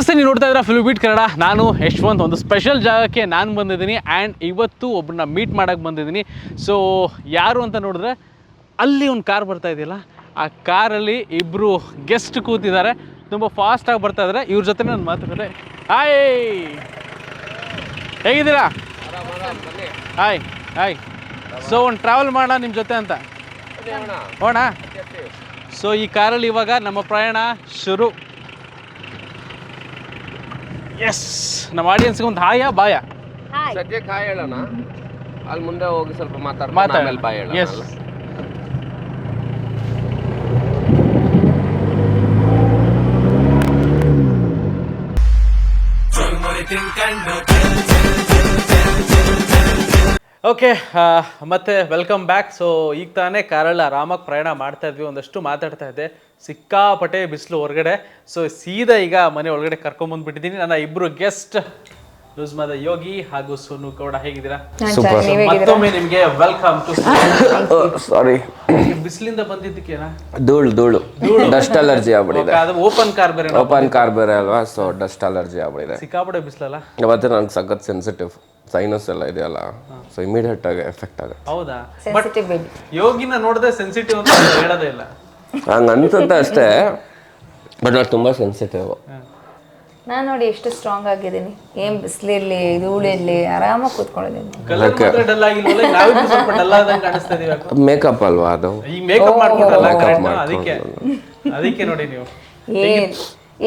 ನಮಸ್ತೆ ನೀವು ನೋಡ್ತಾ ಇದ್ದೀರಾ ಫಿಲ್ಮ್ ಬೀಟ್ ಕನ್ನಡ ನಾನು ಯಶ್ವಂತ್ ಒಂದು ಸ್ಪೆಷಲ್ ಜಾಗಕ್ಕೆ ನಾನು ಬಂದಿದ್ದೀನಿ ಆ್ಯಂಡ್ ಇವತ್ತು ಒಬ್ಬರನ್ನ ಮೀಟ್ ಮಾಡೋಕ್ಕೆ ಬಂದಿದ್ದೀನಿ. ಸೊ ಯಾರು ಅಂತ ನೋಡಿದ್ರೆ ಅಲ್ಲಿ ಒಂದು ಕಾರ್ ಬರ್ತಾ ಇದೆಯಲ್ಲ ಆ ಕಾರಲ್ಲಿ ಇಬ್ಬರು ಗೆಸ್ಟ್ ಕೂತಿದ್ದಾರೆ. ತುಂಬ ಫಾಸ್ಟಾಗಿ ಬರ್ತಾ ಇದ್ದಾರೆ ಇವ್ರ ಜೊತೆ ನಾನು ಮಾತುಕತೆ ಹಾಯ್ ಹೇಗಿದ್ದೀರಾ? ಹಾಯ್ ಹಾಯ್ ಸೊ ಒಂದು ಟ್ರಾವೆಲ್ ಮಾಡೋಣ ನಿಮ್ಮ ಜೊತೆ ಅಂತ. ಹೋಣ ಸೊ ಈ ಕಾರಲ್ಲಿ ಇವಾಗ ನಮ್ಮ ಪ್ರಯಾಣ ಶುರು. ಎಸ್ ನಮ್ಮ ಆಡಿಯನ್ಸ್ಗೆ ಒಂದು ಹಾಯ ಬಾಯ ಸದ್ಯಕ್ಕೆ ಹಾಯ್ ಹೇಳೋಣ. ಅಲ್ಲಿ ಮುಂದೆ ಹೋಗಿ ಸ್ವಲ್ಪ ಮಾತಾಡ ಆಮೇಲೆ ಬಾಯ್ ಹೇಳೋಣ ಎಸ್ ಓಕೆ ಮತ್ತೆ ವೆಲ್ಕಮ್ ಬ್ಯಾಕ್ ಸೊ ಈಗ ತಾನೇ ಕಾರಳ ಆರಾಮಾಗಿ ಪ್ರಯಾಣ ಮಾಡ್ತಾ ಇದ್ವಿ. ಒಂದಷ್ಟು ಮಾತಾಡ್ತಾ ಇದ್ದೆ. ಸಿಕ್ಕಾಪಟ್ಟೆ ಬಿಸಿಲು ಹೊರಗಡೆ. ಸೊ ಸೀದಾ ಈಗ ಮನೆ ಒಳಗಡೆ ಕರ್ಕೊಂಬಂದ್ಬಿಟ್ಟಿದ್ದೀನಿ ನನ್ನ ಇಬ್ರು ಗೆಸ್ಟ್ ಲೂಸ್ಮಾದ ಯೋಗಿ ಹಾಗೂ ಸೋನು ಗೌಡ ಹೇಗಿದ್ದೀರಾ? ಮತ್ತೊಮ್ಮೆ ನಿಮಗೆ ವೆಲ್ಕಮ್ ಟು ಸಾರಿ ಬಿಸಿಲಿಂದ ಬಂದಿದ್ದಕ್ಕೇನಾ? ಧೂಳು ಧೂಳು. ಡಸ್ಟ್ ಅಲರ್ಜಿ ಆಗ್ಬಿಟ್ಟಿದೆ. ಅದು ಓಪನ್ ಕಾರ್ ಬೇರೆ ಓಪನ್ ಕಾರ್ ಬೇರೆ ಅಲ್ವಾ? ಸೊ ಡಸ್ಟ್ ಅಲರ್ಜಿ ಆಗ್ಬಿಟ್ಟಿದೆ. ಸಿಕ್ಕಾಪಟ್ಟೆ ಬಿಸಿಲಲ್ಲ? ಇವತ್ತು ನನಗೆ ಸಖತ್ ಸೆನ್ಸಿಟಿವ್ ಸೈನಸ್ ಎಲ್ಲ ಇದೆಯಲ್ಲ ಸೊ ಇಮಿಡಿಯೇಟ್ ಆಗಿ ಎಫೆಕ್ಟ್ ಆಗುತ್ತೆ. ಹೌದಾ? ಸೆನ್ಸಿಟಿವ್ ಬೇಬಿ ಯೋಗಿನ ನೋಡಿದ್ರೆ ಸೆನ್ಸಿಟಿವ್ ಅಂತ ಹೇಳೋದೇ ಇಲ್ಲ. ಹಂಗೆ ಅನ್ಸುತ್ತೆ ಅಷ್ಟೇ ಬಟ್ ನಾನು ತುಂಬ ಸೆನ್ಸಿಟಿವ್ ನಾನು ನೋಡಿ ಎಷ್ಟು ಸ್ಟ್ರಾಂಗ್ ಆಗಿದ್ದೀನಿ. ಏನ್ ಬಿಸಿಲಿರ್ಲಿ ಧೂಳಿರ್ಲಿ ಆರಾಮಾಗಿ ಕೂತ್ಕೊಂಡಿದ್ದೀನಿ. ಕಲರ್ ಮಾತ್ರ ಡಲ್ ಆಗಿಲ್ವಲ್ಲ ನಾವೇ ಸ್ವಲ್ಪ ಡಲ್ ಆದಂಗೆ ಕಾಣಿಸ್ತಾ ಇದೀವಿ ಯಾಕೋ ಮೇಕಪ್ ಅಲ್ವಾ ಅದು? ಈ ಮೇಕಪ್ correct. ಆ? ಅದಕ್ಕೆ. ಅದಕ್ಕೆ ನೋಡಿ ನೀವು. ಏನ್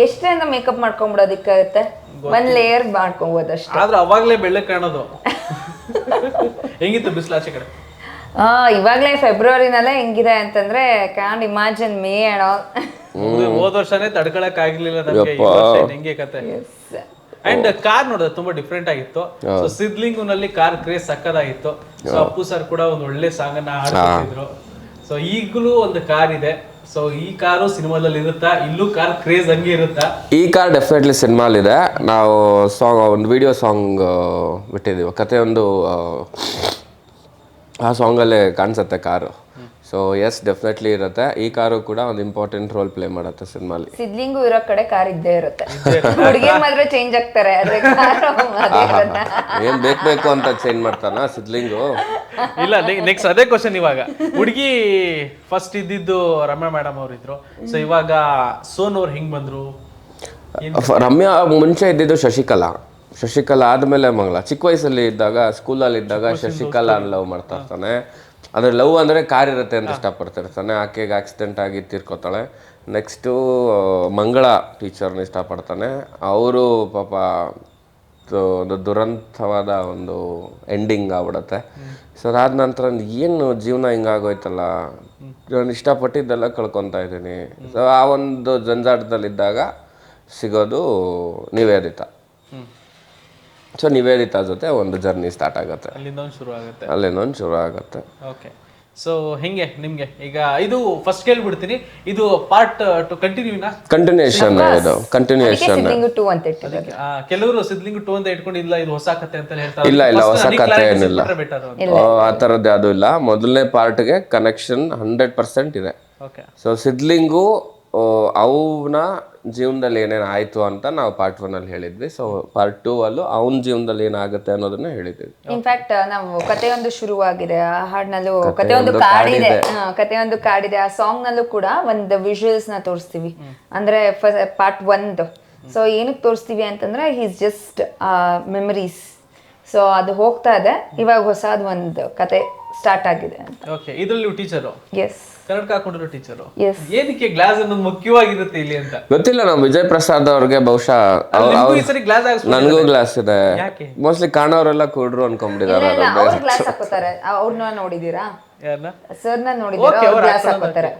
ಎಷ್ಟರಿಂದ ಮೇಕಪ್ ಮಾಡ್ಕೊಂಬಿಡೋದಕ್ಕಾಗುತ್ತೆ ಒಂದ್ ಲೇಯರ್ ಮಾಡ್ಕೊಬೋದು ಅಷ್ಟೇ ಆದ್ರೆ ಅವಾಗ್ಲೇ ಬೆಳ್ಳಗ್ ಕಾಣೋದು. ಹೆಂಗಿತ್ತು ಬಿಸಿಲು ಆಚೆ ಕಡೆ? ಆ ಇವಾಗ್ಲೇ ಫೆಬ್ರವರಿನಲ್ಲೇ ಹೆಂಗಿದೆ ಅಂತಂದ್ರೆ can imagine May and all ಹೋದ ವರ್ಷನೇ ತಡ್ಕೊಳಕ್ ಆಗ್ಲಿಲ್ಲ ನಮ್ಗೆ ಈ ವರ್ಷ ಇದ್ ಹೆಂಗೆ ಕತೆ. ಅಂಡ್ ಕಾರ್ ನೋಡಿದ್ರೆ ತುಂಬಾ ಡಿಫ್ರೆಂಟ್ ಆಗಿತ್ತು. ಸೊ ಸಿದ್ಲಿಂಗು ನಲ್ಲಿ ಕಾರ್ ಕ್ರೇಸ್ ಸಕ್ಕದಾಗಿತ್ತು ಸೊ ಅಪ್ಪು ಸರ್ ಕೂಡ ಒಂದ್ ಒಳ್ಳೆ ಸಾಂಗ್ ಅನ್ನ ಹಾಡ್ತಿದ್ರು ಸೊ ಈಗಲೂ ಒಂದು ಕಾರ್ ಇದೆ. ಸೊ ಈ ಕಾರು ಸಿನಿಮಾದಲ್ಲಿ ಇರುತ್ತಾ? ಇಲ್ಲೂ ಕಾರ್ ಕ್ರೇಜ್ ಹಂಗೆ ಇರುತ್ತಾ? ಈ ಕಾರ್ ಡೆಫಿನೆಟ್ಲಿ ಸಿನಿಮಾಲಿದೆ ನಾವು ಸಾಂಗ್ ಒಂದು ವಿಡಿಯೋ ಸಾಂಗ್ ಬಿಟ್ಟಿದ್ದೀವಿ. ಕತೆ ಒಂದು ಆ, ಸಾಂಗಲ್ಲೇ ಕಾಣಿಸುತ್ತೆ ಕಾರು ಸೊ ಎಸ್ ಡೆಫಿನೆಟ್ಲಿ ಇರುತ್ತೆ. ಈ ಕಾರು ಕೂಡ ಒಂದು ಇಂಪಾರ್ಟೆಂಟ್ ರೋಲ್ ಪ್ಲೇ ಮಾಡುತ್ತೆ ಸಿನಿಮಾಲಿ ಸಿದ್ಲಿಂಗು ಇರೋ ಕಡೆ ಕಾರ್ ಇದ್ದೇ ಇರುತ್ತೆ. ಹುಡುಗಿ ಮಾತ್ರ ಚೇಂಜ್ ಆಗ್ತಾರೆ. ಏನ್ ಬೇಕು ಬೇಕು ಅಂತ ಚೇಂಜ್ ಮಾಡ್ತಾನ ಸಿದ್ಲಿಂಗು? ಇಲ್ಲ ನೆಕ್ಸ್ಟ್ ಅದೇ ಕ್ವಶನ್ ಇವಾಗ. ಹುಡುಗಿ ಫಸ್ಟ್ ಇದ್ದಿದ್ದು ರಮ್ಯಾ ಮೇಡಮ್ ಅವ್ರು ಇದ್ರು ಸೊ ಇವಾಗ ಸೋನ್ ಅವ್ರು ಹೆಂಗ್ ಬಂದ್ರು? ರಮ್ಯಾ ಮುಂಚೆ ಇದ್ದಿದ್ದು ಶಶಿಕಲಾ. ಶಶಿಕಲಾ ಆದ್ಮೇಲೆ ಮಂಗಳ ಚಿಕ್ಕ ವಯಸ್ಸಲ್ಲಿ ಇದ್ದಾಗ ಸ್ಕೂಲಲ್ಲಿ ಇದ್ದಾಗ ಶಶಿಕಲಾ ಲವ್ ಮಾಡ್ತಾ ಇರ್ತಾನೆ. ಅಂದ್ರೆ ಲವ್ ಅಂದ್ರೆ ಕಾರ್ ಇರುತ್ತೆ ಅಂತ ಇಷ್ಟಪಡ್ತಿರ್ತಾನೆ. ಆಕೆಗೆ ಆಕ್ಸಿಡೆಂಟ್ ಆಗಿ ತೀರ್ಕೋತಾಳೆ. ನೆಕ್ಸ್ಟು ಮಂಗಳ ಟೀಚರ್ನ ಇಷ್ಟಪಡ್ತಾನೆ. ಅವರು ಪಾಪ ಒಂದು ದುರಂತವಾದ ಒಂದು ಎಂಡಿಂಗ್ ಆಗ್ಬಿಡತ್ತೆ. ಸೊ ಅದಾದ ನಂತರ ಏನು ಜೀವನ ಹಿಂಗಾಗೋಯ್ತಲ್ಲ? ನಾನು ಇಷ್ಟಪಟ್ಟಿದ್ದೆಲ್ಲ ಕಳ್ಕೊತಾ ಇದ್ದೀನಿ. ಸೊ ಆ ಒಂದು ಜಂಜಾಟದಲ್ಲಿದ್ದಾಗ ಸಿಗೋದು ನಿವೇದಿತ. ಸೊ ನಿವೇದಿತ ಜೊತೆ ಒಂದು ಜರ್ನಿ ಸ್ಟಾರ್ಟ್ ಆಗುತ್ತೆ. ಅಲ್ಲಿಂದ ಶುರು ಆಗುತ್ತೆ. ಅಲ್ಲೇನೊಂದು ಶುರು ಆಗುತ್ತೆ. ಓಕೆ ಸೊ ಹೆಂಗೆ ನಿಮ್ಗೆ? ಈಗ ಇದು ಫಸ್ಟ್ ಕೇಳ್ಬಿಡ್ತೀನಿ. ಇದು ಪಾರ್ಟ್ ಟು ಕಂಟಿನ್ಯೂನಾ ಕಂಟಿನ್ಯೂಷನ್ ಇದು ಸಿದ್ಲಿಂಗು ಟೂ ಅಂತ ಇಟ್ಟಿದ್ದೀವಿ ಕೆಲವರು ಸಿದ್ಲಿಂಗ್ ಟೂ ಅಂತ ಇಟ್ಕೊಂಡು ಇಲ್ಲ ಇದು ಹೊಸ ಕತೆ ಅಂತ ಹೇಳ್ತಾರೆ. ಇಲ್ಲ, ಇಲ್ಲ, ಹೊಸ ಕತೆ ಏನಿಲ್ಲ. ಆ ತರದ್ದು ಯಾವುದೂ ಇಲ್ಲ. ಮೊದಲನೇ ಪಾರ್ಟ್ಗೆ ಕನೆಕ್ಷನ್ ಹಂಡ್ರೆಡ್ ಪರ್ಸೆಂಟ್ ಇದೆ. ಓಕೆ ಸೊ ಸಿದ್ಲಿಂಗು ಅವನ ಜೀವನದಲ್ಲಿ ಏನೇನು ಆಯಿತು ಅಂತ ನಾವು ಪಾರ್ಟ್ ಒನ್ ಅಲ್ಲಿ ಹೇಳಿದ್ವಿ. ಸೊ ಪಾರ್ಟ್ ಟೂ ಅಲ್ಲೂ ಅವನ ಜೀವನದಲ್ಲಿ ಏನಾಗುತ್ತೆ ಅನ್ನೋದನ್ನ ಹೇಳಿದ್ವಿ. ಇನ್ಫ್ಯಾಕ್ಟ್ ನಾವು ಕಥೆಯೊಂದು ಶುರುವಾಗಿದೆ. ಆ ಹಾಡ್ನಲ್ಲೂ ಕಥೆಯೊಂದು ಕಾಡಿದೆ. ಹಾ, ಕಥೆಯೊಂದು ಕಾಡಿದೆ. ಆ ಸಾಂಗ್ ನಲ್ಲೂ ಕೂಡ ಒಂದು ವಿಜುವಲ್ಸ್ನ ತೋರಿಸ್ತೀವಿ. ಅಂದ್ರೆ ಪಾರ್ಟ್ ಒಂದು ಸೊ ಏನಕ್ಕೆ ತೋರಿಸ್ತೀವಿ ಅಂತಂದ್ರೆ ಈಸ್ ಜಸ್ಟ್ ಮೆಮರೀಸ್ ಸೊ ಅದು ಹೋಗ್ತಾ ಇದೆ. ಇವಾಗ ಹೊಸದ್ ಒಂದು ಕತೆ ಸ್ಟಾರ್ಟ್ ಆಗಿದೆ ಅಂತ. ಓಕೆ ಇದರಲ್ಲಿ ಟೀಚರು ಎಸ್ ಕನ್ನಡಕ ಹಾಕೊಂಡಿರೋ ಟೀಚರು ಏನಕ್ಕೆ ಗ್ಲಾಸ್ ಅನ್ನೋದು ಮುಖ್ಯವಾಗಿರುತ್ತೆ ಇಲ್ಲಿ ಅಂತ? ಗೊತ್ತಿಲ್ಲ ನಾವು ವಿಜಯ್ ಪ್ರಸಾದ್ ಅವ್ರಿಗೆ ಬಹುಶಃ ನನಗೂ ಗ್ಲಾಸ್ ಇದೆ. ಯಾಕೆ? ಮೋಸ್ಟ್ಲಿ ಕಾಣೋರೆಲ್ಲ ಕುಡ್ರು ಅನ್ಕೊಂಡ್ಬಿಟ್ಟಿದ್ದಾರೆ ಇಲ್ಲ ಗ್ಲಾಸ್ ಹಾಕೋತಾರೆ ಅವ್ರನ್ನ ನೋಡಿದೀರಾ ಯಾರನ್ನ ಸರ್ನ ನೋಡಿದೀರಾ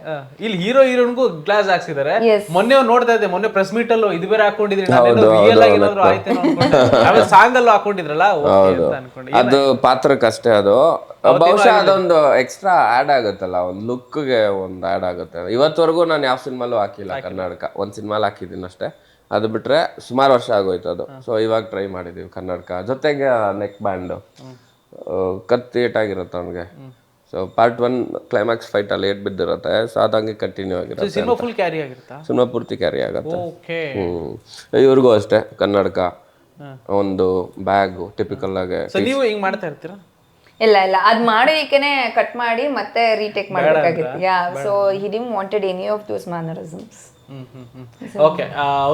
ಇಲ್ಲಿ ಹೀರೋ ಹೀರೋನ್ಗೂ ಗ್ಲಾಸ್ ಹಾಕ್ಸಿದ್ದಾರೆ ಮೊನ್ನೆ ನೋಡ್ತಾ ಇದ್ದೆ ಮೊನ್ನೆ ಪ್ರೆಸ್ ಮೀಟ್ ಅಲ್ಲೂ ಇದು ಬೇರೆ ಹಾಕೊಂಡಿದ್ರಿ ಆಮೇಲೆ ಸಾಂಗ್ ಅಲ್ಲೂ ಹಾಕೊಂಡಿದ್ರಲ್ಲ ಓಕೆ ಅಂತ ಅನ್ಕೊಂಡೆ ಅದು ಪಾತ್ರಕ್ಕಷ್ಟೇ ಅದು. ಬಹುಶಃ ಅದೊಂದು ಎಕ್ಸ್ಟ್ರಾ ಆಡ್ ಆಗುತ್ತಲ್ಲ ಒಂದು ಲುಕ್ಗೆ ಒಂದು ಆಡ್ ಆಗುತ್ತೆ. ಇವತ್ತವರೆಗೂ ನಾನು ಯಾವ ಸಿನಿಮಾಲೂ ಹಾಕಿಲ್ಲ ಕರ್ನಾಟಕ. ಒಂದು ಸಿನಿಮಾಲ್ ಹಾಕಿದ್ದೀನಿ ಅಷ್ಟೇ. ಅದು ಬಿಟ್ರೆ ಸುಮಾರು ವರ್ಷ ಆಗೋಯ್ತು ಅದು. ಸೊ ಇವಾಗ ಟ್ರೈ ಮಾಡಿದೀವಿ ಕನ್ನಡಕ ಜೊತೆಗೆ ನೆಕ್ ಬ್ಯಾಂಡ್ ಕತ್ತಿ ಏಟಾಗಿರುತ್ತೆ ಅವ್ನಿಗೆ. So part one climax fight ಅಲ್ಲಿ ಏಟ್ ಬಿದ್ದಿರುತ್ತೆ. ಸೊ ಅದಂಗೆ ಕಂಟಿನ್ಯೂ ಆಗಿರುತ್ತೆ ಸಿನಿಮಾ ಫುಲ್ ಕ್ಯಾರಿ ಆಗಿರುತ್ತಾ? ಸಿನಿಮಾ ಪೂರ್ತಿ ಕ್ಯಾರಿ ಆಗುತ್ತೆ. Okay hmm. ಇವ್ರಿಗೂ ಅಷ್ಟೇ ಕನ್ನಡಕ. ಒಂದು ಬ್ಯಾಗ್ ಟಿಪಿಕಲ್ ಆಗಿ ಸೊ ನೀವು ಹಿಂಗ್ ಮಾಡ್ತಾ ಇರ್ತೀರಾ? ಇಲ್ಲ ಇಲ್ಲ. ಅದ್ ಮಾಡೋದಕ್ಕೇನೆ ಕಟ್ ಮಾಡಿ ಮತ್ತೆ ರೀಟೇಕ್ ಮಾಡಬೇಕಾಗಿತ್ತು. Yeah so he didn't wanted any of those mannerisms okay